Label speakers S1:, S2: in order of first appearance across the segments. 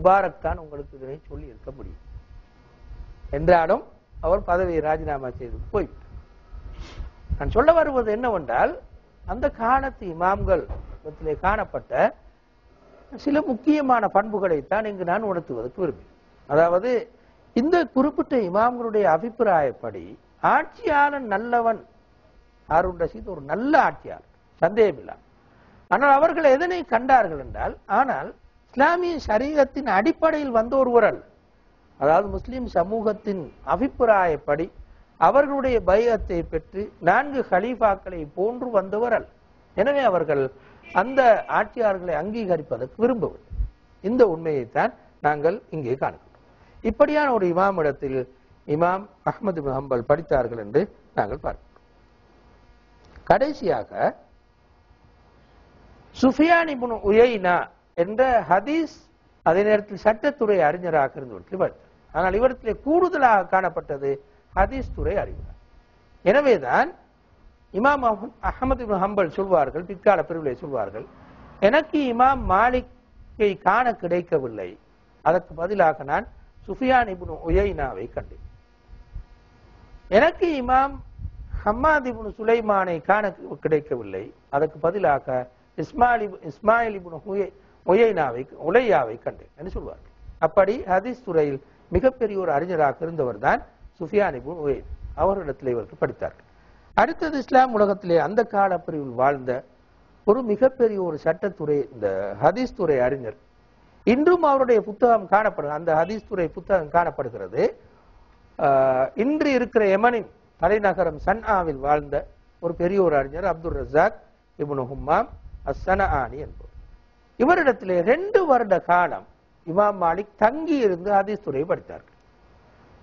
S1: முபாரக்கான் உங்களுக்கு இதனை சொல்லி இருக்க முடியும். என்றாலும் அவர் பதவியை ராஜினாமா செய்து போய் நான் சொல்ல வருவது என்னவென்றால் அந்த காலத்து இமாம்கள் காணப்பட்ட சில முக்கியமான பண்புகளைத்தான் இங்கு நான் உணர்த்துவதற்கு விரும்புகிறேன். அதாவது இந்த குறிப்பிட்ட இமாம்களுடைய அபிப்பிராயப்படி ஆட்சியாளன் நல்லவன் ஹாரூன் ரஷீத் ஒரு நல்ல ஆட்சியாளர் சந்தேகமில்லா ஆனால் அவர்கள் எதனை கண்டார்கள் என்றால் ஆனால் இஸ்லாமிய சரீரத்தின் அடிப்படையில் வந்த ஒருவரல் அதாவது முஸ்லிம் சமூகத்தின் அபிப்பிராயப்படி அவர்களுடைய பயத்தை பெற்று நான்கு ஹலீஃபாக்களை போன்று வந்தவரல் எனவே அவர்கள் அந்த ஆட்சியாளர்களை அங்கீகரிப்பதற்கு விரும்பவில்லை. இந்த உண்மையைத்தான் நாங்கள் இங்கே காண்கிறோம். இப்படியான ஒரு இமாம் இடத்தில் இமாம் அகமது ஹம்பல் படித்தார்கள் என்று நாங்கள் பார்க்கிறோம். கடைசியாக சுஃபியானி உயைனா என்ற ஹதீஸ் அதே நேரத்தில் சட்டத்துறை அறிஞராக இருந்தவர்கள் இவர் ஆனால் இவரத்திலே கூடுதலாக காணப்பட்டது ஹதீஸ் துறை அறிஞர். எனவேதான் இமாம் அஹ்- ஹம்பல் சொல்வார்கள் பிற்கால பிரிவிலே சொல்வார்கள் எனக்கு இமாம் மாலிக்கை காண கிடைக்கவில்லை. அதற்கு பதிலாக நான் சுஃபியான் இப்னு உயைனாவை கண்டேன். எனக்கு இமாம் ஹம்மாத் இப்னு சுலைமானை காண கிடைக்கவில்லை. அதற்கு பதிலாக இஸ்மாயில் இஸ்மாயில் இப்னு ஹுயை- உயைனாவை உலையாவை கண்டேன் என்று சொல்வார்கள். அப்படி ஹதீஸ் துறையில் மிகப்பெரிய ஒரு அறிஞராக இருந்தவர் தான் சுஃபியானிபு இப்னு உயை அவரிடத்தில் இவர்கள் படித்தார்கள். அடுத்தது இஸ்லாம் உலகத்திலே அந்த கால பிரிவில் வாழ்ந்த ஒரு மிகப்பெரிய ஒரு சட்டத்துறை இந்த ஹதீஸ் துறை அறிஞர். இன்றும் அவருடைய புத்தகம் காணப்படுகிறது. அந்த ஹதீஸ் துறை புத்தகம் காணப்படுகிறது. ஆஹ், இன்று இருக்கிற யமனின் தலைநகரம் சன்ஆவில் வாழ்ந்த ஒரு பெரிய ஒரு அறிஞர் அப்துல் ரசாக் இப்னு ஹும்மாம் அஸ்ஸனஆனி என்பவர். இவரிடத்திலே ரெண்டு வருட காலம் இமாம் மாலிக் தங்கி இருந்து ஹதீஸ் துறை படித்தார்கள்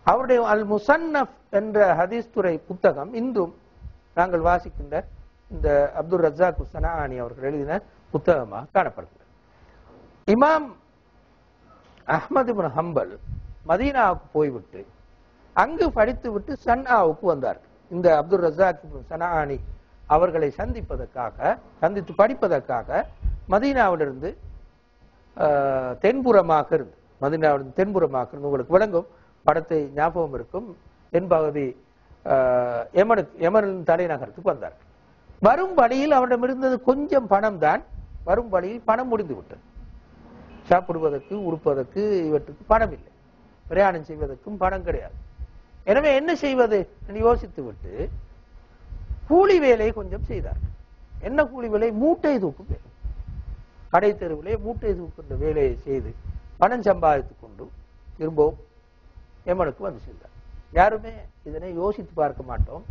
S1: அவருடைய அல் முசன்னப் என்ற ஹதீஸ் துறை புத்தகம் இன்றும் நாங்கள் வாசிக்கின்ற இந்த அப்துல் ரஸாக் சனானி அவர்கள் எழுதின புத்தகமாக காணப்படுகிறது. இமாம் அஹமது பின் ஹம்பல் மதீனாவுக்கு போய்விட்டு அங்கு படித்துவிட்டு சன்னாவுக்கு வந்தார். இந்த அப்துல் ரஜாக் சனானி அவர்களை சந்திப்பதற்காக சந்தித்து படிப்பதற்காக மதீனாவிலிருந்து ஆஹ், தென்புறமாக இருந்து மதீனாவிலிருந்து தென்புறமாக இருந்து உங்களுக்கு விளங்கும். படத்தை ஞாபகம் இருக்கும். தென்பகுதி ஆஹ், எமனின் தலைநகரத்துக்கு வந்தார். வரும் வழியில் அவரிடம் இருந்தது கொஞ்சம் பணம் தான் வரும் வழியில் பணம் முடிந்து விட்டது. சாப்பிடுவதற்கு உடுப்பதற்கு இவற்றுக்கு பணம் இல்லை பிரயாணம் செய்வதற்கும் பணம் கிடையாது. எனவே என்ன செய்வது என்று யோசித்து விட்டு கூலி வேலை கொஞ்சம் செய்தார். என்ன கூலி வேலை? மூட்டை தூக்கும் வேலை. கடை தெருவிலே மூட்டை தூக்கின்ற வேலையை செய்து பணம் சம்பாதித்து கொண்டு திரும்பவும் எமனுக்கு வந்து சேர்ந்தார் யாருமே இதனை யோசித்து பார்க்க மாட்டோம்.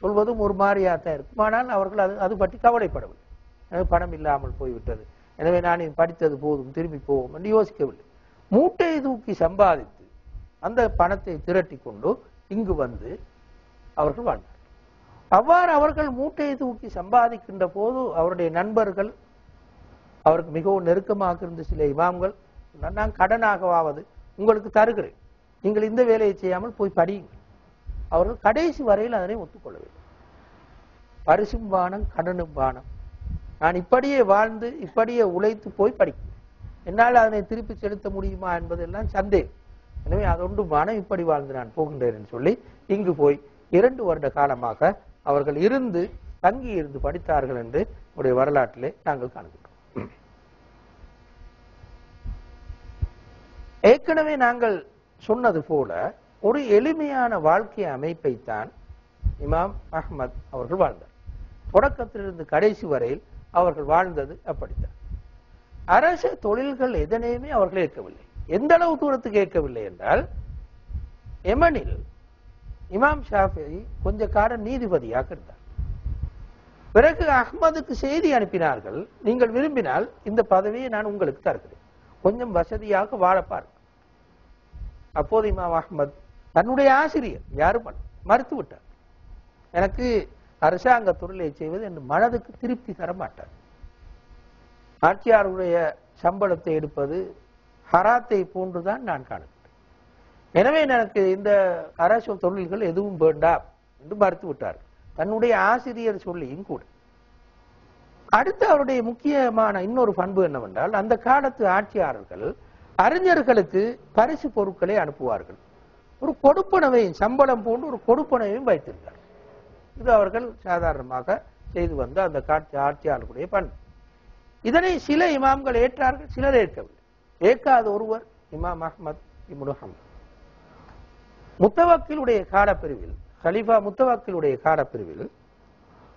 S1: சொல்வதும் ஒரு மாதிரியாக தான் இருக்கும். ஆனால் அவர்கள் அது அது பற்றி கவலைப்படவில்லை. எனக்கு பணம் இல்லாமல் போய்விட்டது. எனவே நான் படித்தது போதும் திரும்பி போவோம் என்று யோசிக்கவில்லை. மூட்டை தூக்கி சம்பாதித்து அந்த பணத்தை திரட்டி கொண்டு இங்கு வந்து அவர்கள் வாழ்ந்தார் அவ்வாறு அவர்கள் மூட்டையை தூக்கி சம்பாதிக்கின்ற போது அவருடைய நண்பர்கள் அவருக்கு மிகவும் நெருக்கமாக இருந்த சில இமாம்கள் "நான் கடனாகவாவது உங்களுக்கு தருகிறேன். நீங்கள் இந்த வேலையை செய்யாமல் போய் படியுங்கள். அவர்கள் கடைசி வரையில் அதனை ஒத்துக்கொள்ளவில்லை. பரிசும் பானம் கடனும் பானம். நான் இப்படியே வாழ்ந்து இப்படியே உழைத்து போய் படிக்கிறேன். என்னால் அதனை திருப்பி செலுத்த முடியுமா என்பதெல்லாம் சந்தேகம். எனவே அதொன்று பானம் இப்படி வாழ்ந்து நான் போகின்றேன் சொல்லி இங்கு போய் இரண்டு வருட காலமாக அவர்கள் இருந்து தங்கி இருந்து படித்தார்கள் என்று உடைய வரலாற்றிலே நாங்கள் காண்கிறோம். ஏற்கனவே நாங்கள் சொன்னது போல ஒரு எளிமையான வாழ்க்கை அமைப்பைத்தான் இமாம் அஹ்மத் அவர்கள் வாழ்ந்தார். தொடக்கத்திலிருந்து கடைசி வரையில் அவர்கள் வாழ்ந்தது அப்படித்தான். அரச தொழில்கள் எதனையுமே அவர்கள் ஏற்கவில்லை. எந்த அளவு தூரத்துக்கு ஏற்கவில்லை என்றால் எமனில் இமாம் ஷாஃபி கொஞ்ச காலம் நீதிபதியாக இருந்தார். பிறகு அஹ்மதுக்கு செய்தி அனுப்பினார்கள். நீங்கள் விரும்பினால் இந்த பதவியை நான் உங்களுக்கு தருகிறேன். கொஞ்சம் வசதியாக வாழ பாருங்கள். அப்போது இமாம் அஹ்மத் தன்னுடைய ஆசிரியர் யாரும் மறுத்து விட்டார் எனக்கு அரசாங்க தொழிலை செய்வது என் மனதுக்கு திருப்தி தர மாட்டார். ஆட்சியாருடைய சம்பளத்தை எடுப்பது ஹராத்தை போன்றுதான் நான் காணுகிறேன். எனவே எனக்கு இந்த அரசு தொழில்கள் எதுவும் வேண்டாம் என்று மறுத்து விட்டார்கள் தன்னுடைய ஆசிரியர் சொல்லியும் கூட. அடுத்து அவருடைய முக்கியமான இன்னொரு பண்பு என்னவென்றால் அந்த காலத்து ஆட்சியாளர்கள் அறிஞர்களுக்கு பரிசு பொருட்களை அனுப்புவார்கள். ஒரு கொடுப்பனவையும் சம்பளம் போன்று ஒரு கொடுப்பனவையும் வைத்திருந்தார். இது அவர்கள் சாதாரணமாக செய்து வந்த அந்த காட்சி ஆட்சியாளர்களுடைய பண்பு. இதனை சில இமாம்கள் ஏற்றார்கள் சிலர் ஏற்கவில்லை. ஏற்காத ஒருவர் இமாம் அஹ்மத் இமுனு ஹம்பல். முத்தவக்கிலுடைய காலப்பிரிவில் ஹலீஃபா முத்தவாக்கிலுடைய காலப்பிரிவில்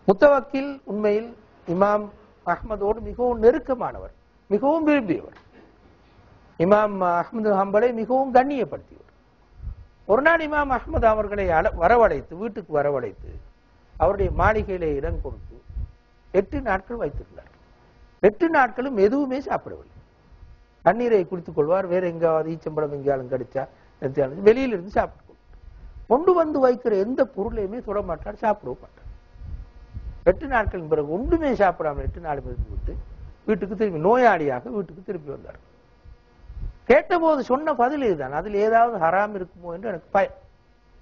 S1: முத்தவாக்கில் உண்மையில் இமாம் அகமதோடு மிகவும் நெருக்கமானவர் மிகவும் விரும்பியவர் இமாம் அஹ்மது ஹம்பலை மிகவும் கண்ணியப்படுத்தியவர் ஒரு நாள் இமாம் அஹ்மது அவர்களை வரவழைத்து வீட்டுக்கு வரவழைத்து அவருடைய மாளிகையிலே இடம் கொடுத்து எட்டு நாட்கள் வைத்திருந்தார் எட்டு நாட்களும் எதுவுமே சாப்பிடவில்லை தண்ணீரை குடித்துக் கொள்வார் வேற எங்காவது ஈச்சம்பழம் எங்கேயாலும் கிடைச்சா வெளியிலிருந்து இருந்து சாப்பிட்டு கொண்டு வந்து வைக்கிற எந்த பொருளையுமே தொட மாட்டார் சாப்பிடவும் மாட்டார் எட்டு நாட்களின் பிறகு ஒன்றுமே சாப்பிடாமல் எட்டு நாள் இருந்து விட்டு வீட்டுக்கு திரும்பி நோயாளியாக வீட்டுக்கு திரும்பி வந்தார். கேட்டபோது சொன்ன பதில் இதுதான். அதில் ஏதாவது ஹராம் இருக்குமோ என்று எனக்கு பயம்.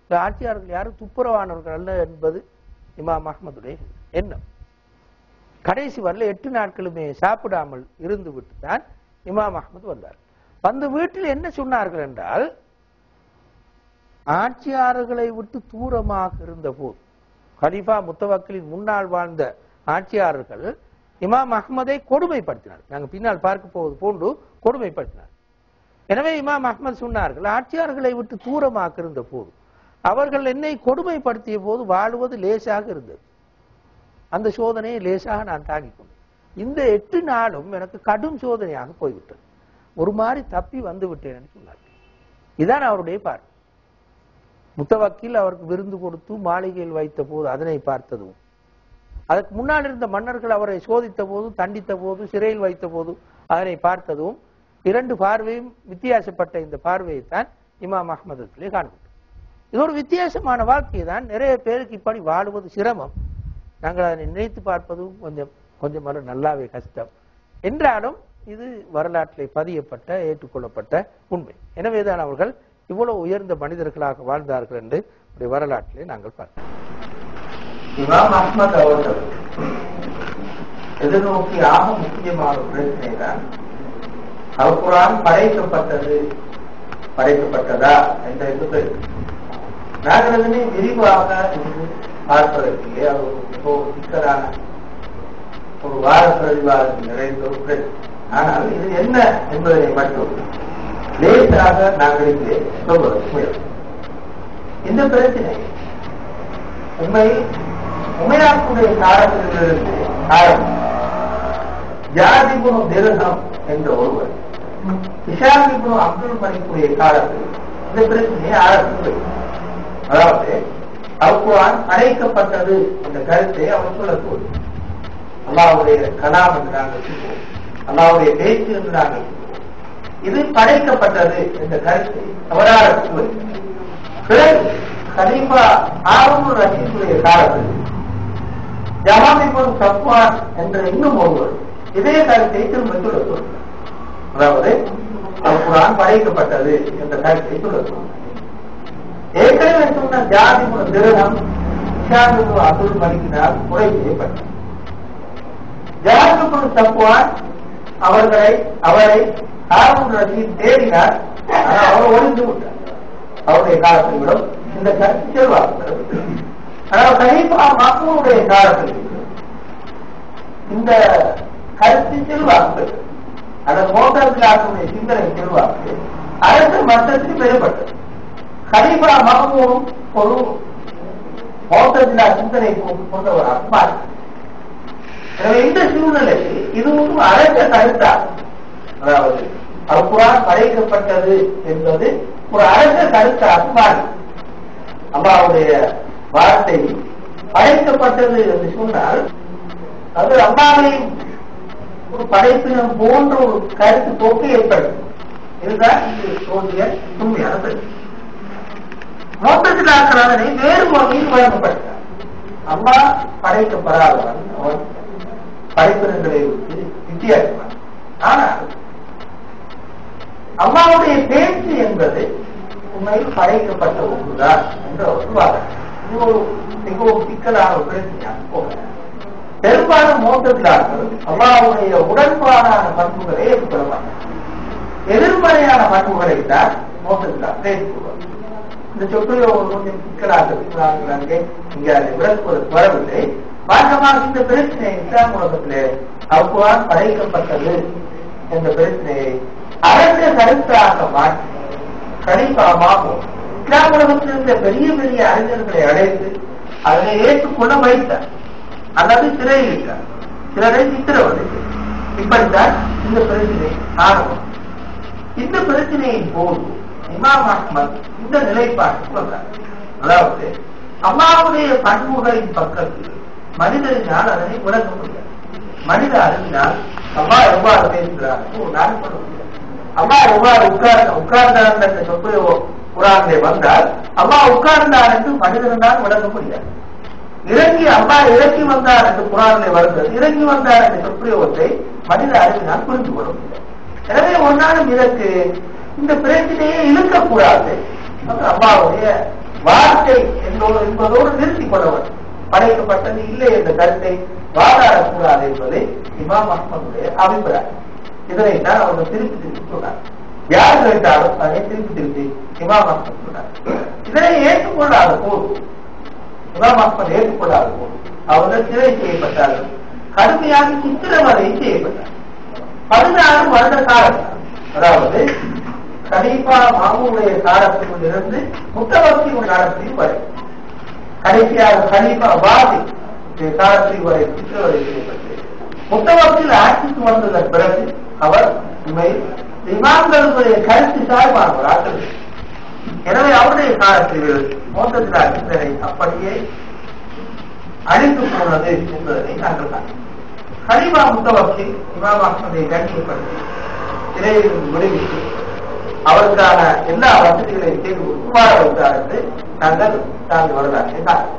S1: இந்த ஆட்சியாளர்கள் யாரும் துப்புரவானவர்கள் அல்ல என்பது இமாம் அஹமதுடைய எண்ணம். கடைசி வரல எட்டு நாட்களுமே சாப்பிடாமல் இருந்து விட்டு தான் இமாம் அஹ்மது வந்தார். வந்து வீட்டில் என்ன சொன்னார்கள் என்றால் ஆட்சியாளர்களை விட்டு தூரமாக இருந்த போது கலிஃபா முத்தவக்கலின் முன்னால் வாழ்ந்த ஆட்சியாளர்கள் இமாம் அஹ்மதை கொடுமைப்படுத்தினார். நாங்கள் பின்னால் பார்க்க போவது போன்று கொடுமைப்படுத்தினார். எனவே இமாம் அஹ்மத் சொன்னார்கள் ஆட்சியாளர்களை விட்டு தூரமாக இருந்த போது அவர்கள் என்னை கொடுமைப்படுத்திய போது வாழுவது லேசாக இருந்தது. அந்த சோதனையை லேசாக நான் தாங்கிக் கொண்டேன். இந்த எட்டு நாளும் எனக்கு கடும் சோதனையாக போய்விட்டது. ஒரு மாதிரி தப்பி வந்து விட்டேன் என்று சொன்னார் இதான் அவருடைய பார்வை. முத்தவக்கில் அவருக்கு விருந்து கொடுத்து மாளிகையில் வைத்த போது அதனை பார்த்ததும் அதற்கு முன்னால் இருந்த மன்னர்கள் அவரை சோதித்த போது தண்டித்த போது சிறையில் வைத்த போது அதனை பார்த்ததும் இரண்டு பார்வையும் வித்தியாசப்பட்ட இந்த பார்வையை தான் இமாம் அஹ்மதத்திலே காண்பிட்டோம் இது ஒரு வித்தியாசமான வாழ்க்கை தான். நிறைய பேருக்கு இப்படி வாழுவது சிரமம். நாங்கள் அதனை நினைத்து பார்ப்பதும் கொஞ்சம் கொஞ்சம் வர நல்லாவே கஷ்டம். என்றாலும் இது வரலாற்றில் பதியப்பட்ட ஏற்றுக்கொள்ளப்பட்ட உண்மை. எனவேதான் அவர்கள் இவ்வளவு உயர்ந்த மனிதர்களாக வாழ்ந்தார்கள் என்று வரலாற்றிலே நாங்கள் பார்க்கிறோம்.
S2: இமாம் அஹ்மத் அவர்கள் எதிர்நோக்கியாக முக்கியமான பிரச்சனை தான் அல்குரான் படைக்கப்பட்டது படைக்கப்பட்டதா என்ற இது நாங்கள் அதனை விரிவாக இன்று பார்ப்பதற்கிலே அது ஒரு மிகவும் சிக்கலான ஒரு வார பிரதிவாதம் நிறைந்த ஒரு ஆனால் இது என்ன என்பதனை மட்டும் லேசாக நாங்கள் இங்கே சொல்வதற்கு இந்த பிரச்சனை உண்மை உமையாக்குடைய காலத்திலிருந்து ஆரம்பம் ஜாதிபுரம் திருகம் என்ற ஒருவர் இஷாமிபுரம் அப்துல் மணிக்குடைய காலத்தில் இந்த பிரச்சனையை ஆரம்பித்து அதாவது அவ்வான் அழைக்கப்பட்டது என்ற கருத்தை அவர் சொல்லக்கூடும். அல்லாவுடைய கலாம் என்று நாங்கள் சொல்வோம். அல்லாவுடைய பேச்சு என்று நாங்கள் இது படைக்கப்பட்டது என்ற கருத்தை அவர் ஆரம்பித்து பிறகு கலீஃபா காலத்தில் ஜமாதிபுன் சப்வான் என்ற இன்னும் ஒருவர் இதே கருத்தை திரும்ப சொல்ல அதாவது குரான் படைக்கப்பட்டது என்ற கருத்தை சொல்ல ஏற்கனவே சொன்ன ஜாதி திருடம் இஷாமிபுன் அப்துல் மலிக்கினால் குறை செய்யப்பட்டார் ஜாதிபுன் சப்வான் அவர்களை அவரை ஆரம்ப ரஷீத் தேடினார். ஆனால் அவர் ஒழிந்து விட்டார். அவருடைய காலத்தில் விட இந்த கருத்து செல்வாக்கு ஆனால் கலீஃபா மக்கூருடைய காலத்தில் இந்த கருத்து செல்வாக்கு அதன் மோட்டர்களுடைய சிந்தனை செல்வாக்கு அரசு மட்டத்தில் பெறப்பட்டது கலீஃபா மகமூரும் ஒரு மோட்டத்திலா சிந்தனை கொண்ட ஒரு அம்மா எனவே இந்த சூழ்நிலையில் இது ஒரு அரச கருத்தாகும் அதாவது அல்குரான் படைக்கப்பட்டது என்பது ஒரு அரச கருத்த மாறி அம்மாவுடைய வார்த்தை படைக்கப்பட்டது என்று சொன்னால் அது அம்மாவை ஒரு படைப்பினம் போன்ற ஒரு கருத்து போக்கு ஏற்படும். இதுதான் தோன்றிய உண்மையான பிரச்சனை மோட்டத்தில் அதனை வேறு வகையில் வழங்கப்பட்டார் அம்மா படைக்கப்படாதவன் அவன் படைப்பினங்களை விட்டு வித்தியாசமான ஆனால் அல்லாவுடைய பேச்சு என்பது உண்மையில் படைக்கப்பட்ட ஒன்றுதான் என்ற ஒரு வாதம் இது ஒரு மிகவும் சிக்கலான ஒரு பிரச்சனையாக போக பெரும்பாலும் மோட்டத்திலார்கள் அல்லாவுடைய உடன்பாடான பண்புகளை ஏற்பட மாட்டார்
S1: எதிர்மறையான பண்புகளை தான் மோசடிதான் பேசுவார் இந்த சொற்கள் கொஞ்சம் சிக்கலாக இருக்கிறாங்க இங்க அதை விளக்குவதற்கு வரவில்லை. மாற்றமாக இந்த பிரச்சனை இஸ்லாம் உலகத்திலே அவ்வாறு படைக்கப்பட்டது என்ற பிரச்சனையை அரச கருத்தாக மாற்றி கணிப்பாமாகும் இஸ்லாம் உலகத்தில் இருந்த பெரிய பெரிய அறிஞர்களை அழைத்து அதனை ஏற்றுக்கொள்ள வைத்தார். அல்லது சிறையிட்டார். சிலரை சித்திரவதை இப்படித்தான் இந்த பிரச்சனை ஆரம்பம். இந்த பிரச்சனையின் போது இமாம் அஹ்மத் இந்த நிலைப்பாட்டுக்கு வந்தார். அதாவது அம்மாவுடைய பண்புகளின் பக்கத்தில் மனிதரினால் அதனை விளக்க முடியாது மனித அறிவினால் அம்மா எவ்வாறு பேசுகிறார் ஒரு நாள் அம்மா உமார் உட்கார் உட்கார்ந்தார் என்ற சொப்பு குரானிலே வந்தால் அம்மா உட்கார்ந்தார் என்று மனிதனால் விளக்க முடியாது. இறங்கி அம்மா இறங்கி வந்தார் என்று குரானிலே வருகிறது. இறங்கி வந்தார் என்ற சொற்பிரயோகத்தை மனித அறிவினால் புரிந்து கொள்ள முடியாது. எனவே ஒன்னாலும் இதற்கு இந்த பிரச்சனையை இழுக்கக்கூடாது அம்மாவுடைய வார்த்தை என்பதோடு என்பதோடு நிறுத்திக் கொள்ள படைக்கப்பட்டது இல்லை என்ற கருத்தை வாதாடக்கூடாது என்பதை இமாம் அஹ்மதுடைய அபிப்பிராயம். இதனைத்தான் அவங்க திருப்பி திருப்பி சொல்றாங்க யார் கேட்டாலும் அதை திருப்பி திருப்பி இமாம் சொல்றாங்க சொன்னார் இதனை ஏற்றுக்கொள்ளாத போது இமாம் ஏற்றுக்கொள்ளாத போது அவர்கள் சிறை செய்யப்பட்டார்கள் கடுமையாக சித்திரவதை செய்யப்பட்டார். பதினாறு வருட காலம் அதாவது கலீஃபா மாமுடைய காலத்தில் இருந்து முத்தவர்த்தி காலத்தையும் வரை. கடைசியாக கலீஃபா வாதி காலத்தில் வரை சித்திரவதை செய்யப்பட்டு முத்தவர்த்தியில் ஆட்சிக்கு வந்ததன் பிறகு அவர் உண்மையில் இமாம்களுடைய கருத்து சார்பானவராக எனவே அவருடைய காலத்தில் மோசத்திலார் சிந்தனை அப்படியே அழிந்து போனது என்பதனை நாங்கள் காண்கிறோம். கலிமா முத்தவக்கில் இமாம் அஹ்மதை கண்ணியப்படுத்தி சிறையில் விடுவித்து அவருக்கான எல்லா வசதிகளையும் செய்து கொடுத்து வைத்தார் என்று நாங்கள் நாங்கள் வரலாற்றை காண்கிறோம்.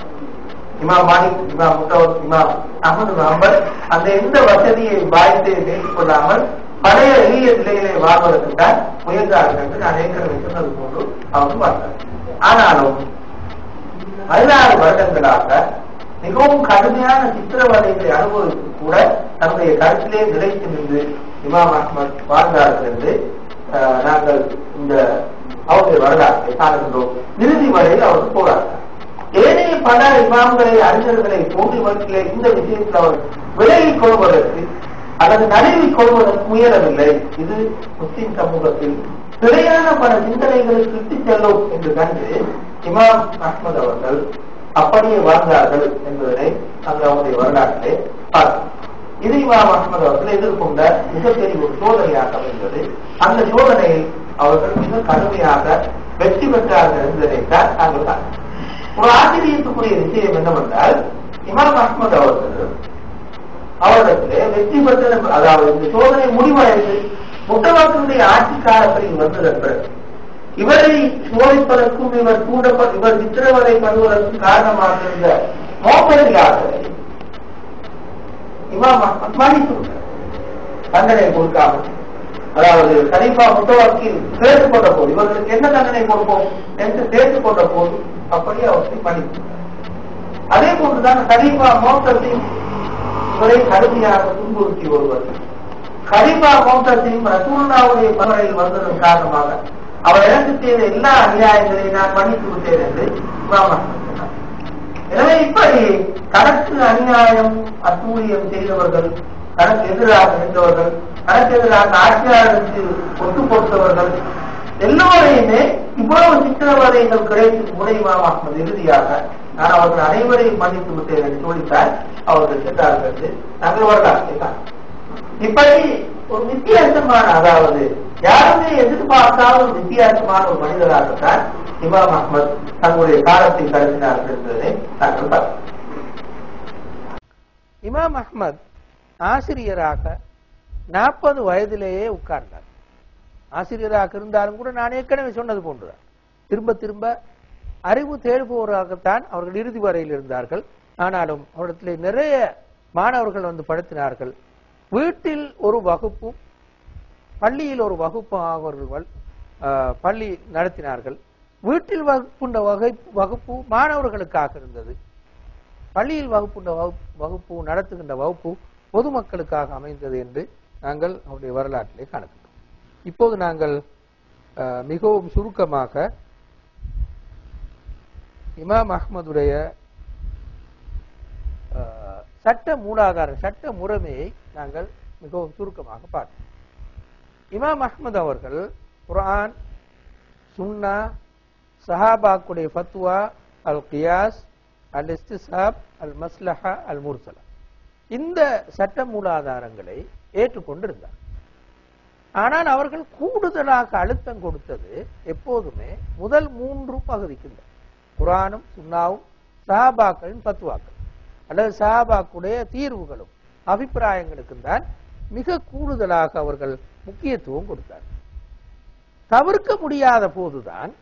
S1: இமாம் மாலிக் இமாம் முத்தவக் இமாம் அகமது அம்பர் அந்த எந்த வசதியை வாய்த்து பேசிக் கொள்ளாமல் பழைய எளிய நிலையிலே வாழ்வதற்கு தான் முயன்றார்கள் என்று நான் ஏற்கனவே சொன்னது போன்று அவர் பார்த்தார் ஆனாலும் பதினாறு வருடங்களாக மிகவும் கடுமையான சித்திரவதைகளை அனுபவித்து கூட தன்னுடைய கருத்திலே நிலைத்து நின்று இமாம் அஹ்மத் வாழ்ந்தார்கள் என்று அஹ், நாங்கள் இந்த அவருடைய வரலாற்றை காணுகின்றோம். இறுதி வரையில் அவர் போராட்டார் ஏனைய பல இமாம்களை அறிஞர்களை போன்றவற்றிலே இந்த விஷயத்தில் அவர் விலகிக் கொள்வதற்கு அல்லது நழுவிக் கொள்வதற்கு முயலவில்லை இது முஸ்லிம் சமூகத்தில் பிழையான பல சிந்தனைகளை இட்டுச் செல்லும் என்று கண்டு இமாம் அஹ்மத் அவர்கள் அப்படியே வாழ்ந்தார்கள் என்பதனை அங்கு அவருடைய வரலாற்றிலே பார்க்கும் இது இமாம் அஹ்மத் அவர்கள் எதிர்கொண்ட மிகப்பெரிய ஒரு சோதனையாக அமைந்தது அந்த சோதனையில் அவர்கள் மிக கடுமையாக வெற்றி பெற்றார்கள் என்பதைத்தான் நாங்கள் ஒரு ஆச்சரியத்துக்குரிய விஷயம் என்னவென்றால் இமாம் அஹ்மத் அவர்கள் அவரிடத்திலே வெற்றி பெற்ற அதாவது இந்த சோதனை முடிவடைந்து முத்தவர்களுடைய ஆட்சி காலத்தில் வந்ததன் பிறகு இவரை சோதிப்பதற்கும் இவர் தூண்டப்ப இவர் சித்திரவதை பண்ணுவதற்கும் காரணமாக இருந்த மோசடியாளரை இமாம் அஹ்மத் தண்டனை கொடுக்காமல். அதாவது கலீஃபா முத்தவக்கில் சேர்த்துக் கொண்ட போது இவர்களுக்கு என்ன தண்டனை கொடுப்போம் என்று சேர்த்துக் கொண்ட போது அப்படியே அவற்றை மன்னித்து அதே போன்றுதான் கலீஃபா மோசத்தையும் அவரை கடுமையாக துன்புறுத்தி ஒருவர். கலிபா கோட்டத்தையும் ரசூல்லாவுடைய பரவலில் வந்ததன் காரணமாக அவர் எனக்கு செய்த எல்லா அநியாயங்களையும் நான் மன்னித்து விட்டேன் என்று எனவே இப்படி தனக்கு அநியாயம் அத்தூரியம் செய்தவர்கள் தனக்கு எதிராக நின்றவர்கள் தனக்கு எதிராக ஆட்சியாளருக்கு ஒத்து கொடுத்தவர்கள் எல்லோரையுமே இவ்வளவு சித்திரவதைகள் கிடைத்து முறையுமாம் இறுதியாக நான் அவர்கள் அனைவரையும் மன்னித்து விட்டேன் என்று சொல்லித்தான் அவர்கள் சென்றார்கள் என்று நாங்கள் வரலாற்றை இப்படி ஒரு வித்தியாசமான அதாவது யாருமே எதிர்பார்க்காத ஒரு வித்தியாசமான ஒரு மனிதராகத்தான் இமாம் அஹ்மத். தங்களுடைய காலத்தை கடத்தினார்கள் என்பதை நாங்கள் பார்த்தோம்.
S3: இமாம் அஹ்மத் ஆசிரியராக நாற்பது வயதிலேயே உட்கார்ந்தார். ஆசிரியராக இருந்தாலும் கூட நான் ஏற்கனவே சொன்னது போன்றுதான். திரும்ப திரும்ப அறிவு தேடுபவராகத்தான் அவர்கள் இறுதி வரையில் இருந்தார்கள். ஆனாலும் அவரிடத்திலே நிறைய மாணவர்கள் வந்து படுத்தினார்கள். வீட்டில் ஒரு வகுப்பும் பள்ளியில் ஒரு வகுப்பும் அவர்கள் பள்ளி நடத்தினார்கள். வீட்டில் வகுப்புண்ட வகை வகுப்பு மாணவர்களுக்காக இருந்தது. பள்ளியில் வகுப்புண்ட வகுப்பு வகுப்பு நடத்துகின்ற வகுப்பு பொதுமக்களுக்காக அமைந்தது என்று நாங்கள் அவருடைய வரலாற்றிலே காணப்பட்டோம்.
S1: இப்போது நாங்கள் அஹ், மிகவும் சுருக்கமாக இமாம் அஹ்மதுடைய சட்ட மூலாதார சட்ட முறைமையை நாங்கள் மிகவும் சுருக்கமாக பார்த்தோம். இமாம் அஹ்மது அவர்கள் குரான் சுன்னா சஹாபாக்குடைய ஃபத்வா அல் கியாஸ் அல் இஸ்திசாப் அல் மஸ்லஹா அல் முர்சலா இந்த சட்ட மூலாதாரங்களை ஏற்றுக்கொண்டிருந்தார். ஆனால் அவர்கள் கூடுதலாக அழுத்தம் கொடுத்தது எப்போதுமே முதல் மூன்று பகுதிக்கு குரானும் சுண்ணாவும் சஹாபாக்களின் பத்துவாக்கள். அல்லது சஹாபாக்குடைய தீர்வுகளும் அபிப்பிராயங்களுக்கும் தான் மிக கூடுதலாக அவர்கள் முக்கியத்துவம் கொடுத்தார். தவிர்க்க முடியாத போதுதான்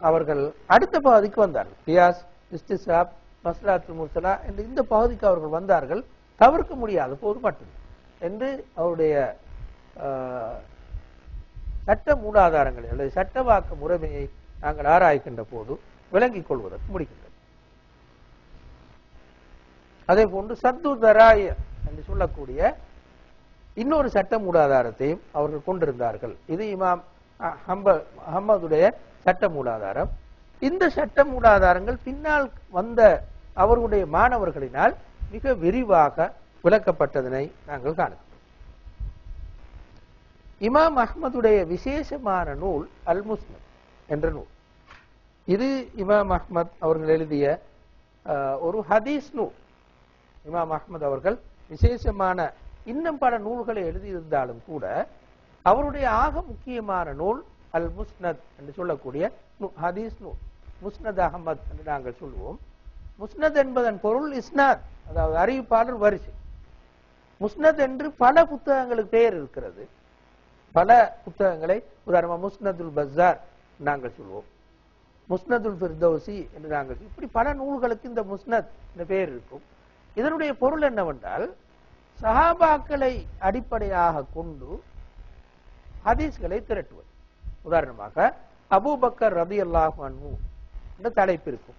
S1: அவர்கள் அடுத்த பகுதிக்கு வந்தார்கள். பியாஸ் இஸ்திசாப் மஸ்லாத்து முர்சலா என்று இந்த பகுதிக்கு அவர்கள் வந்தார்கள். தவிர்க்க முடியாத போது மட்டும் என்று அவருடைய ஆஹ், சட்ட மூலாதாரங்களை அல்லது சட்டவாக்க முறைமையை நாங்கள் ஆராய்கின்ற போது விளங்கிக் கொள்வதற்கு முடிக்கின்றது அதே போன்று சத்து தராய என்று சொல்லக்கூடிய இன்னொரு சட்ட மூலாதாரத்தையும் அவர்கள் கொண்டிருந்தார்கள். இது இமாம் அஹ், சட்ட மூலாதாரம். இந்த சட்ட மூலாதாரங்கள் பின்னால் வந்த அவருடைய மாணவர்களினால் மிக விரிவாக விளக்கப்பட்டதனை நாங்கள் காணுகிறோம் இமாம் அஹ்மதுடைய விசேஷமான நூல் அல் முஸ்லிம் என்ற நூல். இது இமாம் அஹ்மத் அவர்கள் எழுதிய ஒரு ஹதீஸ் நூல். இமாம் அஹ்மத் அவர்கள் விசேஷமான இன்னும் பல நூல்களை எழுதியிருந்தாலும் கூட அவருடைய ஆக முக்கியமான நூல் அல் முஸ்னத் என்று சொல்லக்கூடிய ஹதீஸ் நூல். முஸ்னத் அகமத் என்று நாங்கள் சொல்லுவோம் முஸ்னத் என்பதன் பொருள் இஸ்னாத் அதாவது அறிவிப்பாளர் வரிசை. முஸ்னத் என்று பல புத்தகங்களுக்கு பெயர் இருக்கிறது. பல புத்தகங்களை உதாரணமா முஸ்னதுல் பஸார் நாங்கள் சொல்லுவோம் முஸ்னதுல் ஃபிர்தௌசி என்று நாங்கள் இப்படி பல நூல்களுக்கு இந்த முஸ்னத் என்ற பெயர் இருக்கும். இதனுடைய பொருள் என்னவென்றால் சஹாபாக்களை அடிப்படையாக கொண்டு ஹதீஸ்களை திரட்டுவது. உதாரணமாக அபூபக்கர் ரதி அல்லாஹு அன்ஹு என்ற தலைப்பு இருக்கும்.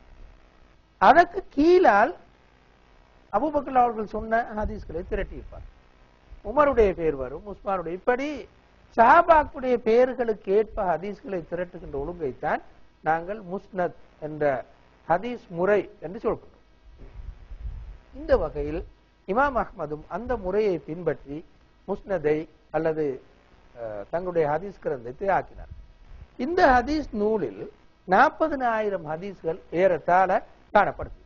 S1: அதற்கு கீழால் அபுபக்கர் அவர்கள் சொன்ன ஹதீஸ்களை திரட்டியிருப்பார். உமருடைய பெயர் வரும் உஸ்மானுடைய. இப்படி சஹாபாக்குடைய பெயர்களுக்கு ஏற்ப ஹதீஸ்களை திரட்டுகின்ற ஒழுங்கைத்தான் நாங்கள் முஸ்னத் என்ற ஹதீஸ் முறை என்று சொல்கிறோம். இந்த வகையில் இமாம் அஹ்மதும் அந்த முறையை பின்பற்றி முஸ்னதை அல்லது தங்களுடைய ஹதீஸ் கிரந்தத்தை ஆக்கினார். இந்த ஹதீஸ் நூலில் நாற்பதினாயிரம் ஹதீஸ்கள் ஏறத்தாழ காணப்படுகிறது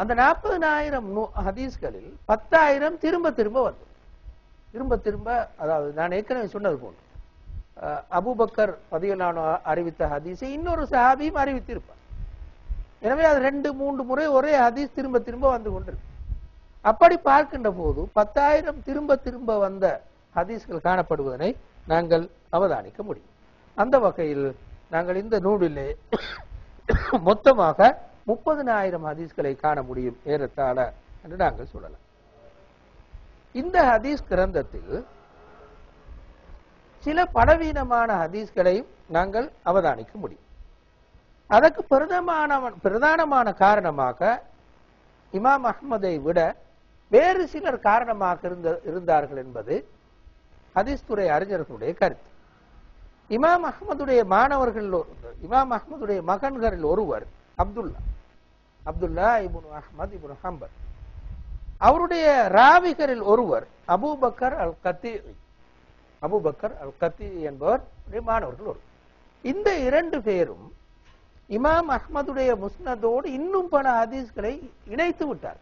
S1: அந்த நாற்பதினாயிரம் ஹதீஸ்களில் பத்தாயிரம் திரும்ப திரும்ப வந்தது. திரும்ப திரும்ப அதாவது நான் ஏற்கனவே சொன்னது போன்று அபுபக்கர் பதியலான அறிவித்த ஹதீஸை இன்னொரு சஹாபியும் அறிவித்திருப்பார். எனவே அது ரெண்டு மூன்று முறை ஒரே ஹதீஸ் திரும்ப திரும்ப வந்து கொண்டிருக்கு. அப்படி பார்க்கின்ற போது பத்தாயிரம் திரும்ப திரும்ப வந்த ஹதீஸ்கள் காணப்படுவதனை நாங்கள் அவதானிக்க முடியும். அந்த வகையில் நாங்கள் இந்த நூலிலே மொத்தமாக முப்பதினாயிரம் ஹதீஸ்களை காண முடியும் ஏறத்தாழ என்று நாங்கள் சொல்லலாம். இந்த ஹதீஸ் கிரந்தத்தில் சில பலவீனமான ஹதீஸ்களையும் நாங்கள் அவதானிக்க முடியும். அதற்கு பிரதமான பிரதானமான காரணமாக இமாம் அஹ்மதை விட வேறு சிலர் காரணமாக இருந்த இருந்தார்கள் என்பது ஹதீஸ் துறை அறிஞர்களுடைய கருத்து. இமாம் அஹ்மதுடைய மாணவர்கள் இமாம் அஹ்மதுடைய மகன்களில் ஒருவர் Abdullah Abdullah ibn Ahmad ibn Hambal அவருடைய ராவிகரில் ஒருவர் அபூபக்கர் அல் கத்தி அபூபக்கர் அல் கத்தி என்பவர் மாணவர்கள் ஒரு இந்த இரண்டு பேரும் இமாம் அஹ்மதுடைய முஸ்னதோடு இன்னும் பல ஹதீஸ்களை இணைத்து விட்டார்.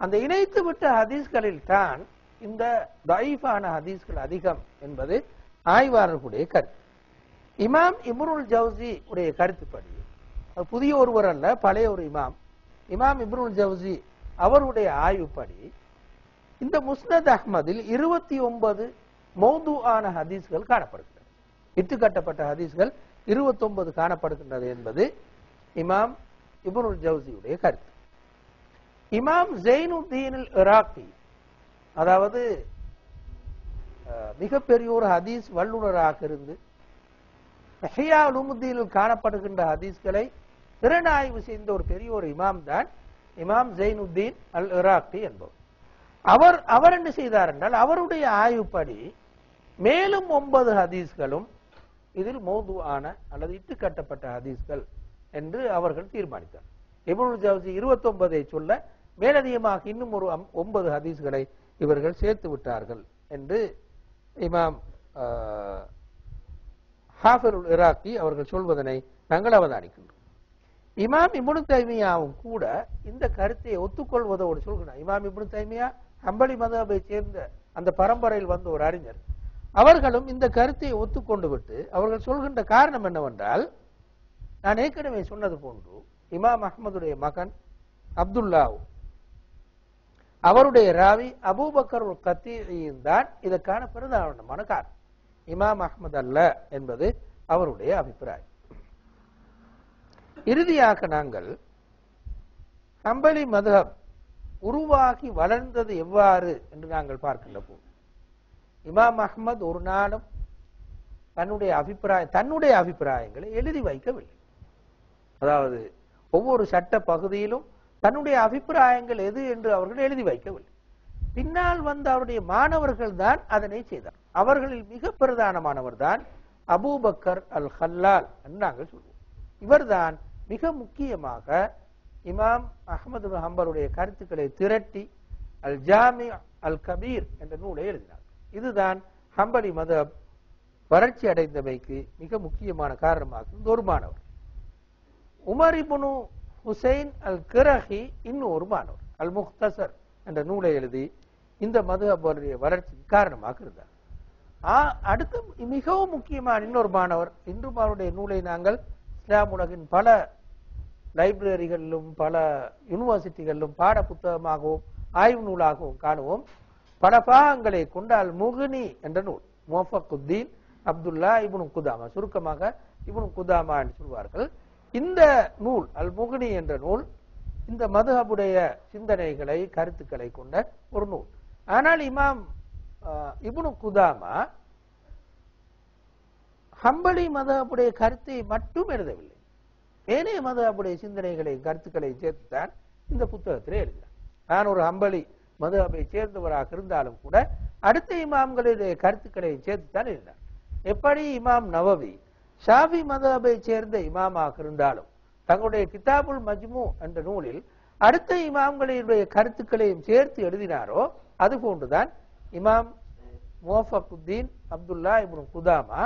S1: அந்த இணைத்து விட்ட ஹதீஸ்களில் தான் இந்த தயீஃபான ஹதீஸ்கள் அதிகம் என்பது ஆய்வாளர்களுடைய கருத்து. இமாம் இம்ருல் ஜவுசி உடைய கருத்துப்படி புதிய ஒருவர் அல்ல பழைய ஒரு இமாம். இமாம் இப்ருல் ஜவுசி அவருடைய ஆய்வுப்படி இந்த முஸ்னத் அஹ்மதில் இருபத்தி ஒன்பது மௌதுவான ஆன ஹதீஸ்கள் காணப்படுகின்றன. இட்டு கட்டப்பட்ட ஹதீஸ்கள் இருபத்தி ஒன்பது காணப்படுகின்றது என்பது இமாம் இபுனுல் ஜவுசியுடைய கருத்து. இமாம் ஜெயினுத்தீன் இராக்கி அதாவது அஹ், மிகப்பெரிய ஒரு ஹதீஸ் வல்லுநராக இருந்து ஹியா உலுமுத்தீனில் காணப்படுகின்ற ஹதீஸ்களை திறனாய்வு செய்த ஒரு பெரிய ஒரு இமாம் தான் இமாம் ஜெயினுத்தீன் அல் இராக்டி என்பவர். அவர் அவர் என்ன செய்தார் என்றால் அவருடைய ஆய்வுப்படி மேலும் ஒன்பது ஹதீஸ்களும் இதில் மோது ஆன அல்லது இட்டு கட்டப்பட்ட ஹதீஸ்கள் என்று அவர்கள் தீர்மானித்தார். இபுல் ஜவுசி இருபத்தி ஒன்பதை சொல்ல மேலதிகமாக இன்னும் ஒரு ஒன்பது ஹதீஸ்களை இவர்கள் சேர்த்து விட்டார்கள் என்று இமாம் ஆஹ், இராக்கி அவர்கள் சொல்வதனை நாங்கள் அவதானிக்கின்றோம். இமாம் இபுனு தைமியாவும் கூட இந்த கருத்தை ஒத்துக்கொள்வதோடு சொல்கிறார். இமாம் இபுனு தைமியா ஹம்பலி மதபை சேர்ந்த அந்த பரம்பரையில் வந்த ஒரு அறிஞர். அவர்களும் இந்த கருத்தை ஒத்துக்கொண்டு விட்டு அவர்கள் சொல்கின்ற காரணம் என்னவென்றால் நான் ஏற்கனவே சொன்னது போன்று இமாம் அகமதுடைய மகன் அப்துல்லாவு அவருடைய ராவி அபூபக்கர் கத்தீரியும் தான் இதற்கான பிரதாரணமான காரணம். இமாம் அஹமது அல்ல என்பது அவருடைய அபிப்பிராயம். இறுதியாக நாங்கள் ஹம்பலி மதுஹப் உருவாகி வளர்ந்தது எவ்வாறு என்று நாங்கள் பார்க்கின்ற போது இமாம் அஹ்மத் ஒரு நாளும் தன்னுடைய அபிப்பிராயம் தன்னுடைய அபிப்பிராயங்களை எழுதி வைக்கவில்லை. அதாவது ஒவ்வொரு சட்ட பகுதியிலும் தன்னுடைய அபிப்பிராயங்கள் எது என்று அவர்கள் எழுதி வைக்கவில்லை. பின்னால் வந்த அவருடைய மாணவர்கள் தான் அதனை செய்தார். அவர்களில் மிக பிரதானமானவர் தான் அபூபக்கர் அல் ஹல்லால் நாங்கள் சொல்வோம். இவர்தான் மிக முக்கியமாக இமாம் அஹமது ஹம்பருடைய கருத்துக்களை திரட்டி அல் ஜாமி அல் கபீர் என்ற நூலை எழுதினார். இதுதான் ஹம்பலி மதம் வறட்சி அடைந்தமைக்கு மிக முக்கியமான காரணமாக ஒரு மாணவர். உமர் ஹுசைன் அல் கிரஹி இன்னும் ஒரு மாணவர். அல் முக்தசர் என்ற நூலை எழுதி இந்த மதுஹபுடைய வளர்ச்சிக்கு காரணமாக இருந்தார். அடுத்து மிகவும் முக்கியமான இன்னொரு மாணவர். இன்றும் அவருடைய நூலை நாங்கள் இஸ்லாம் உலகின் பல லைப்ரரிகளிலும் பல யூனிவர்சிட்டிகளிலும் பாட புத்தகமாகவும் ஆய்வு நூலாகவும் காணுவோம். பல பாகங்களை கொண்ட அல் முகுனி என்ற நூல். முவஃபக்குத்தீன் அப்துல்லா இபுனு குதாமா. சுருக்கமாக இபுனு குதாமா என்று சொல்வார்கள். இந்த நூல் அல் முகுனி என்ற நூல் இந்த மதுஹபுடைய சிந்தனைகளை கருத்துக்களை கொண்ட ஒரு நூல். ஆனால் இமாம் இபுனு குதாமா ஹம்பளி மதஹபுடைய கருத்தை மட்டும் எழுதவில்லை. ஏனைய மதஹபுடைய சிந்தனைகளை கருத்துக்களை சேர்த்துத்தான் இந்த புத்தகத்திலே எழுதினார் நான் ஒரு ஹம்பளி மதுஹபை சேர்ந்தவராக இருந்தாலும் கூட அடுத்த இமாம்களுடைய கருத்துக்களை சேர்த்துத்தான் இருந்தார். எப்படி இமாம் நவவி ஷாஃபி மதஹபை சேர்ந்த இமாமாக இருந்தாலும் தங்களுடைய கிதாபுல் மஜ்மு என்ற நூலில் அடுத்த இமாம்களினுடைய கருத்துக்களையும் சேர்த்து எழுதினாரோ அது போன்றுதான் இமாம் முவஃபக்குத்தீன் அப்துல்லா இப்னு குதாமா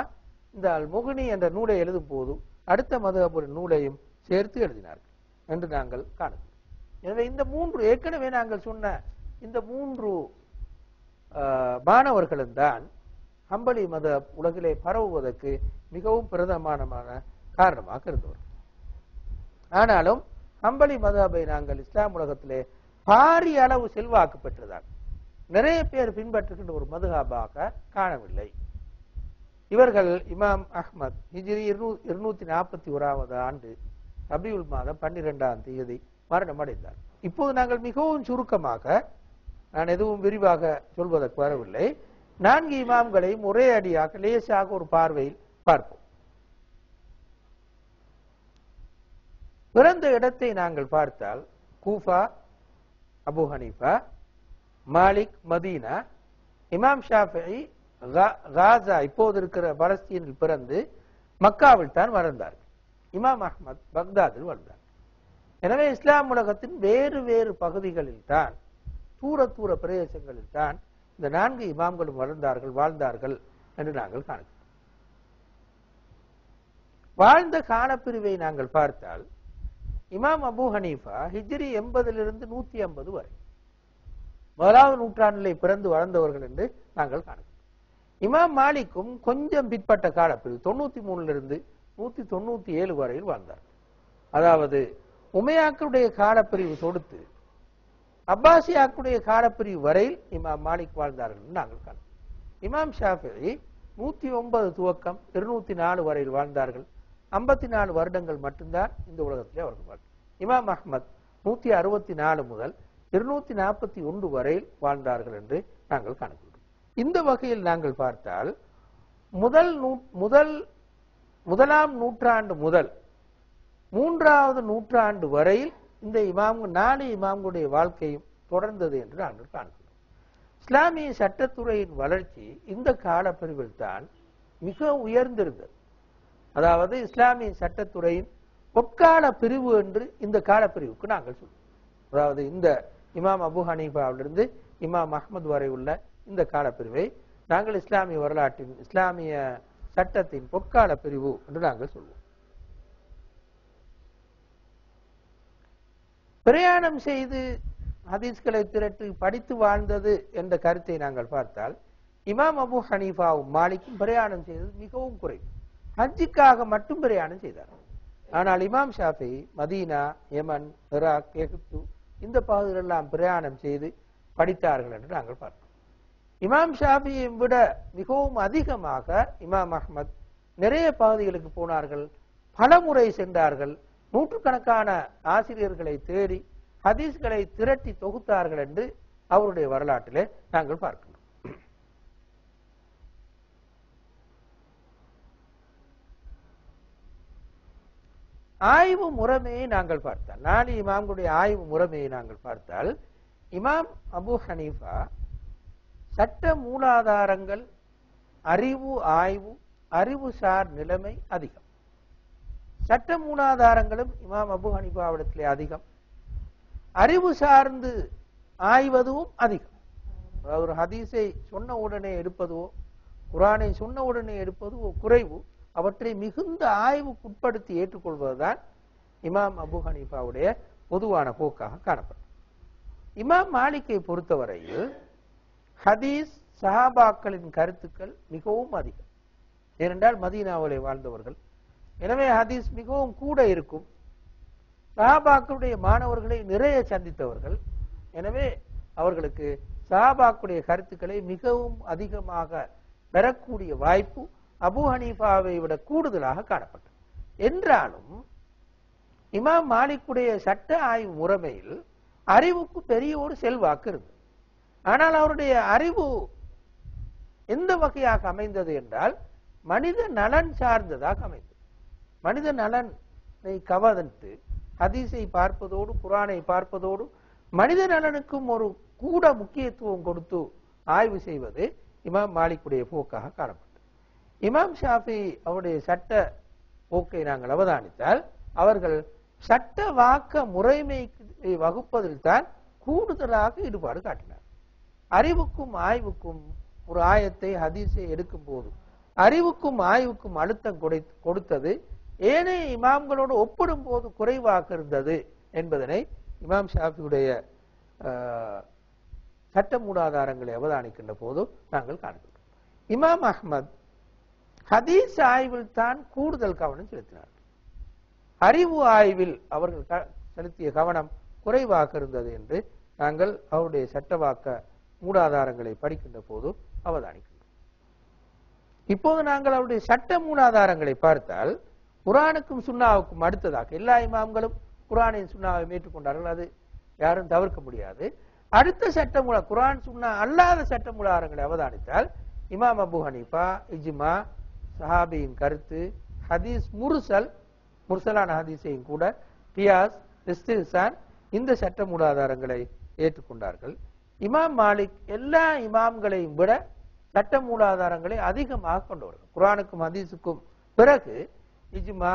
S1: இந்த அல் முகினி என்ற நூலை எழுதும் போது அடுத்த மதுஹபுடைய நூலையும் சேர்த்து எழுதினார்கள் என்று நாங்கள் காணுகிறோம். எனவே இந்த மூன்று ஏற்கனவே நாங்கள் சொன்ன இந்த மூன்று ஆஹ், மாணவர்களும் தான் ஹம்பலி மத உலகிலே பரவுவதற்கு மிகவும் பிரதமானமான காரணமாக இருந்தவர். ஆனாலும் ஹம்பலி மதபை நாங்கள் இஸ்லாம் உலகத்திலே பாரிய அளவு செல்வாக்கு பெற்றதால் நிறைய பேர் பின்பற்றுகின்ற ஒரு மதுகாபாக காணவில்லை. இவர்கள் இமாம் அஹ்மத் ஹிஜிரி இருநூத்தி நாற்பத்தி ஓராவது ஆண்டு ரபியுல் மாதம் பன்னிரெண்டாம் தேதி மரணம் அடைந்தார் இப்போது நாங்கள் மிகவும் சுருக்கமாக நான் எதுவும் விரிவாக சொல்வதற்கு வரவில்லை. நான்கு இமாம்களையும் ஒரே அடியாக லேசாக ஒரு பார்வையில் பார்ப்போம். பிறந்த இடத்தை நாங்கள் பார்த்தால் Kufa Abu Hanifa Malik Medina Imam Shafi கா- காசா இப்போது இருக்கிற பலஸ்தீனில் பிறந்து மக்காவில் தான் வளர்ந்தார் இமாம் அஹ்மத் பக்தாதில் வளர்ந்தார் எனவே இஸ்லாம் உலகத்தின் வேறு வேறு பகுதிகளில் தான் தூர தூர பிரதேசங்களில் தான் இந்த நான்கு இமாம்களும் வளர்ந்தார்கள் வாழ்ந்தார்கள் என்று நாங்கள் காணுகிறோம். வாழ்ந்த காலப்பிரிவை நாங்கள் பார்த்தால் இமாம் அபூ ஹனீஃபா ஹிஜ்ரி எண்பதிலிருந்து நூத்தி ஐம்பது வரை முதலாவது நூற்றாண்டிலே பிறந்து வளர்ந்தவர்கள் என்று நாங்கள் காணுகிறோம். இமாம் மாலிக்கும் கொஞ்சம் பிற்பட்ட காலப்பிரிவு தொண்ணூத்தி மூணுல இருந்து நூத்தி தொண்ணூத்தி ஏழு வரையில் வாழ்ந்தார் அதாவது உமையாக்களுடைய காலப்பிரிவு தொடுத்து அப்பாசியாக்குடைய காலப்பிரிவு வரையில் இமாம் மாலிக் வாழ்ந்தார்கள் என்று நாங்கள் காணோம். இமாம் ஷாஃபி நூத்தி ஒன்பது துவக்கம் இருநூத்தி நாலு வரையில் வாழ்ந்தார்கள். ஐம்பத்தி நாலு வருடங்கள் மட்டும்தான் இந்த உலகத்திலே அவர்கள் வாழ்ந்தார் இமாம் அஹ்மத் நூத்தி அறுபத்தி நாலு முதல் இருநூத்தி நாற்பத்தி ஒன்று வரையில் வாழ்ந்தார்கள் என்று நாங்கள் காணப்படுகிறோம். இந்த வகையில் நாங்கள் பார்த்தால் முதல் நூ- முதல் முதலாம் நூற்றாண்டு முதல் மூன்றாவது நூற்றாண்டு வரையில் இந்த இமாம் நாலு இமாம்களுடைய வாழ்க்கையும் தொடர்ந்தது என்று நாங்கள் காண்கிறோம். இஸ்லாமிய சட்டத்துறையின் வளர்ச்சி இந்த காலப்பிரிவில் தான் மிக உயர்ந்திருந்தது. அதாவது இஸ்லாமிய சட்டத்துறையின் பொற்கால பிரிவு என்று இந்த காலப்பிரிவுக்கு நாங்கள் சொல்லுவோம் அதாவது இந்த இமாம் அபு ஹனீஃபாவிலிருந்து இமாம் அஹ்மத் வரை உள்ள இந்த காலப்பிரிவை நாங்கள் இஸ்லாமிய வரலாற்றின் இஸ்லாமிய சட்டத்தின் பொற்கால பிரிவு என்று நாங்கள் சொல்வோம். பிரயாணம் செய்து ஹதீஸ்களை திரட்டி படித்து வாழ்ந்தது என்ற கருத்தை நாங்கள் பார்த்தால் இமாம் அபு ஹனீஃபாவும் மாலிக்கும் பிரயாணம் செய்தது மிகவும் குறைவு. ஹஜ்ஜுக்காக மட்டும் பிரயாணம் செய்தார். ஆனால் இமாம் ஷாஃபி மதீனா யமன் இராக் எகிப்து இந்த பகுதிகளெல்லாம் பிரயாணம் செய்து படித்தார்கள் என்று நாங்கள் பார்த்தோம். இமாம் ஷாஃபியை விட மிகவும் அதிகமாக இமாம் அஹ்மத் நிறைய பகுதிகளுக்கு போனார்கள் பல முறை சென்றார்கள் நூற்றுக்கணக்கான ஆசிரியர்களை தேடி ஹதீஸ்களை திரட்டி தொகுத்தார்கள் என்று அவருடைய வரலாற்றிலே நாங்கள் பார்க்கிறோம். ஆய்வு முறைமையை நாங்கள் பார்த்தால் நாலு இமாம்களுடைய ஆய்வு முறைமையை நாங்கள் பார்த்தால் இமாம் அபு ஹனீஃபா சட்ட மூலாதாரங்கள் அறிவு ஆய்வு அறிவுசார் நிலைமை அதிகம். சட்ட மூலாதாரங்களும் இமாம் அபு ஹனிபாவிடத்திலே அதிகம். அறிவு சார்ந்து ஆய்வதும் அதிகம். ஒரு ஹதீஸை சொன்ன உடனே எடுப்பதோ குரானை சொன்ன உடனே எடுப்பதோ குறைவு. அவற்றை மிகுந்த ஆய்வுக்குட்படுத்தி ஏற்றுக்கொள்வதுதான் இமாம் அபு ஹனீஃபாவுடைய பொதுவான போக்காக காணப்படும். இமாம் மாலிக்கை பொறுத்தவரையில் ஹதீஸ் சஹாபாக்களின் கருத்துக்கள் மிகவும் அதிகம். ஏனென்றால் மதீனாவிலே வாழ்ந்தவர்கள் எனவே ஹதீஸ் மிகவும் கூட இருக்கும். சஹாபாக்களுடைய மாணவர்களை நிறைய சந்தித்தவர்கள். எனவே அவர்களுக்கு சஹாபாக்குடைய கருத்துக்களை மிகவும் அதிகமாக பெறக்கூடிய வாய்ப்பு அபு ஹனீஃபாவை விட கூடுதலாக காணப்பட்டது. என்றாலும் இமாம் மாலிக்குடைய சட்ட ஆய்வு முறைமையில் அறிவுக்கு பெரிய ஒரு செல்வாக்கு இருந்தது. ஆனால் அவருடைய அறிவு எந்த வகையாக அமைந்தது என்றால் மனித நலன் சார்ந்ததாக அமைந்தது. மனித நலனை கவர்ந்து ஹதீஸை பார்ப்பதோடு குரானை பார்ப்பதோடு மனித நலனுக்கும் ஒரு கூட முக்கியத்துவம் கொடுத்து ஆய்வு செய்வது இமாம் மாலிக்குடைய போக்காக காணப்பட்டது. இமாம் ஷாஃபி அவருடைய சட்ட போக்கை நாங்கள் அவதானித்தால் அவர்கள் சட்ட வாக்க முறைமை வகுப்பதில் தான் கூடுதலாக ஈடுபாடு காட்டினார். அறிவுக்கும் ஆய்வுக்கும் ஒரு ஆயத்தை ஹதீஸை எடுக்கும் போது அறிவுக்கும் ஆய்வுக்கும் அழுத்தம் கொடுத்தது ஏனைய இமாம்களோடு ஒப்பிடும் போது குறைவாக இருந்தது என்பதனை இமாம் ஷாஃபியுடைய ஆஹ், சட்ட மூலாதாரங்களை அவதானிக்கின்ற போது நாங்கள் காண்கிறோம். இமாம் அஹ்மத் ஹதீஸ் ஆய்வில் தான் கூடுதல் கவனம் செலுத்தினார். அறிவு ஆய்வில் அவர்கள் க- செலுத்திய கவனம் குறைவாக இருந்தது என்று நாங்கள் அவருடைய சட்டவாக்க மூலாதாரங்களை படிக்கின்ற போது அவதானிக்கின்றோம். இப்போது நாங்கள் அவருடைய சட்ட மூலாதாரங்களை பார்த்தால் குரானுக்கும் சுண்ணாவுக்கும் அடுத்ததாக எல்லா இமாம்களும் குரானின் சுண்ணாவை ஏற்றுக்கொண்டார்கள். அது யாரும் தவிர்க்க முடியாது. அடுத்த சட்ட மூல குரான் சுன்னா அல்லாத சட்ட மூலாதாரங்களை அவதானித்தால் இமாம் அபு ஹனீஃபா இஜ்மா சஹாபியின் கருத்து ஹதீஸ் முர்சல் முர்சலான ஹதீஸையும் கூட கியாஸ் இஸ்திஹ்சான் இந்த சட்ட மூலாதாரங்களை ஏற்றுக்கொண்டார்கள். இமாம் மாலிக் எல்லா இமாம்களையும் விட சட்ட மூலாதாரங்களை அதிகமாக கொண்டவர்கள். குரானுக்கும் ஹதீஸுக்கும் பிறகு இஜ்மா